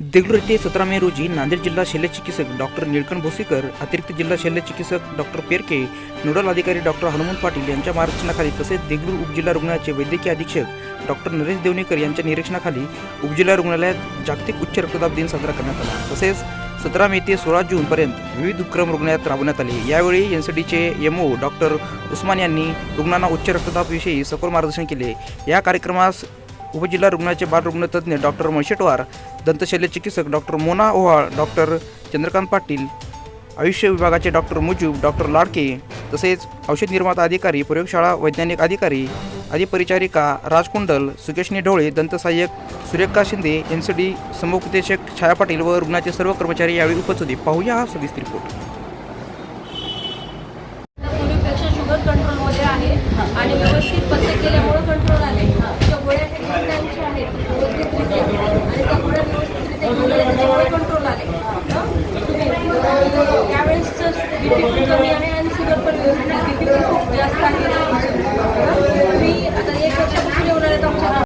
देगलूर येथे सतरा मे रोजी नांदेड जिल्हा शल्यचिकित्सक डॉक्टर निळकंठ भोसीकर अतिरिक्त जिल्हा शल्यचिकित्सक डॉक्टर पेरके नोडल अधिकारी डॉक्टर हनुमंत पाटील यांच्या मार्गदर्शनाखाली तसेच देगलूर उपजिल्हा रुग्णालयाचे वैद्यकीय अधीक्षक डॉक्टर नरेश देवणेकर यांच्या निरीक्षणाखाली उपजिल्हा रुग्णालयात जागतिक उच्च रक्तदाब दिन साजरा करण्यात आला. तसेच सतरा मे ते सोळा जूनपर्यंत विविध उपक्रम रुग्णालयात राबवण्यात आले. यावेळी एन सी डीचे एम ओ डॉक्टर उस्मान यांनी रुग्णांना उच्च रक्तदाबविषयी सखोल मार्गदर्शन केले. या कार्यक्रमास उपजिल्हा रुग्णालयाचे बाल तज्ज्ञ डॉक्टर मशेटवार दंतशल्य चिकित्सक डॉक्टर मोना ओहाळ डॉक्टर चंद्रकांत पाटील आयुष्य विभागाचे डॉक्टर मुजूब डॉक्टर लाडके तसेच औषध निर्माता अधिकारी प्रयोगशाळा वैज्ञानिक अधिकारी अधिपरिचारिका Rajkundal Sukeshani Dhole दंतसहाय्यक Surekha Shinde N C D समुपदेशक छाया पाटील व रुग्णाचे सर्व कर्मचारी यावेळी उपस्थित होते. पाहूया हा सविस्तर रिपोर्ट. आणि व्यवस्थित पचन केल्यामुळे आहे. आणि शुगर पण खूप जास्त आहे.